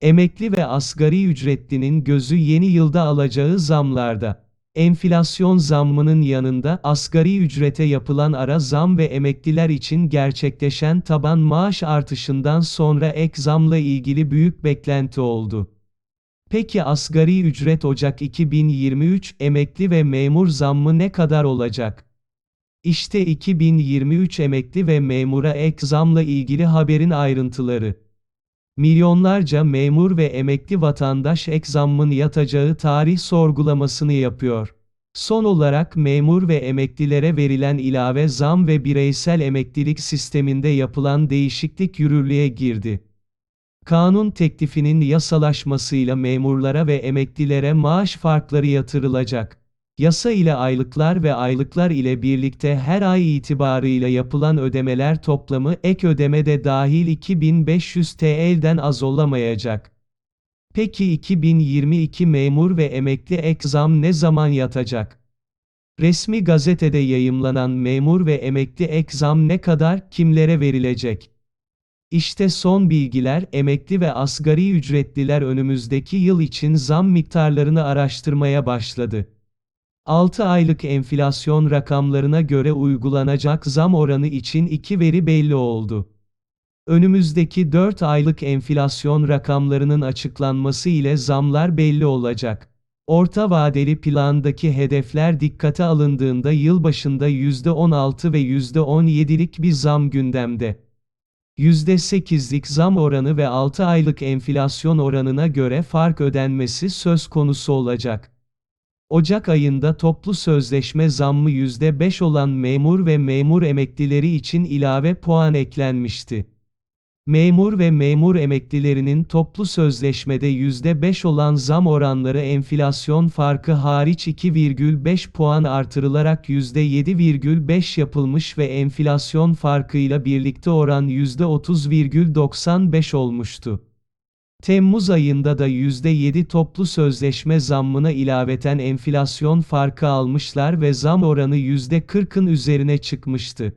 Emekli ve asgari ücretlinin gözü yeni yılda alacağı zamlarda. Enflasyon zammının yanında asgari ücrete yapılan ara zam ve emekliler için gerçekleşen taban maaş artışından sonra ek zamla ilgili büyük beklenti oldu. Peki asgari ücret Ocak 2023 emekli ve memur zammı ne kadar olacak? İşte 2023 emekli ve memura ek zamla ilgili haberin ayrıntıları. Milyonlarca memur ve emekli vatandaş ek zammın yatacağı tarih sorgulamasını yapıyor. Son olarak memur ve emeklilere verilen ilave zam ve bireysel emeklilik sisteminde yapılan değişiklik yürürlüğe girdi. Kanun teklifinin yasalaşmasıyla memurlara ve emeklilere maaş farkları yatırılacak. Yasa ile aylıklar ve aylıklar ile birlikte her ay itibarıyla yapılan ödemeler toplamı ek ödeme de dahil 2500 TL'den az olamayacak. Peki 2022 memur ve emekli ek zam ne zaman yatacak? Resmi gazetede yayımlanan memur ve emekli ek zam ne kadar, kimlere verilecek? İşte son bilgiler, emekli ve asgari ücretliler önümüzdeki yıl için zam miktarlarını araştırmaya başladı. 6 aylık enflasyon rakamlarına göre uygulanacak zam oranı için iki veri belli oldu. Önümüzdeki 4 aylık enflasyon rakamlarının açıklanması ile zamlar belli olacak. Orta vadeli plandaki hedefler dikkate alındığında yılbaşında %16 ve %17'lik bir zam gündemde. %8'lik zam oranı ve 6 aylık enflasyon oranına göre fark ödenmesi söz konusu olacak. Ocak ayında toplu sözleşme zammı %5 olan memur ve memur emeklileri için ilave puan eklenmişti. Memur ve memur emeklilerinin toplu sözleşmede %5 olan zam oranları enflasyon farkı hariç 2,5 puan artırılarak %7,5 yapılmış ve enflasyon farkıyla birlikte oran %30,95 olmuştu. Temmuz ayında da %7 toplu sözleşme zammına ilaveten enflasyon farkı almışlar ve zam oranı %40'ın üzerine çıkmıştı.